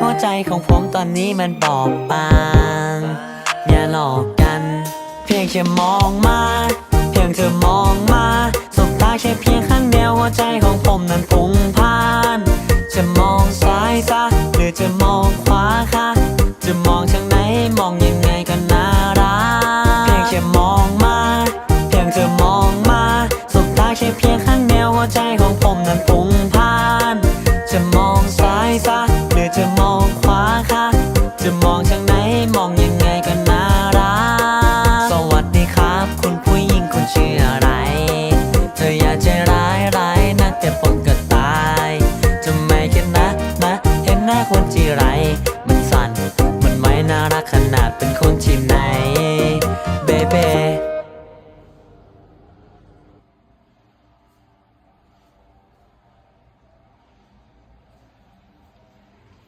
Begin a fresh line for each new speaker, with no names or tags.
หัวใจของผมตอนนี้มันบอบบาง อย่าหลอกกัน เพียงแค่มองมา เพียงเธอมองมาสบตาแค่เพียงข้างเดียวหัวใจของผมนั้นพุ่งพ่าน จะมองซ้ายซะหรือจะมองขวาคะจะมองทางไหนมองยังไงก็น่ารัก เพียงแค่มองมา เพียงเธอมองมาสบตาแค่เพียงข้างเดียวหัวใจของผมนั้นพุ่ง มองทางไหนมองยังไงก็น่ารัก สวัสดีครับ คุณผู้หญิงคุณชื่ออะไร เธออยากใจร้ายร้ายนักแต่ผมก็ตายทำไมแค่นะนะ เห็นหน้าคนจีไร มันสั่น มันไม่น่ารักขนาดเป็นคน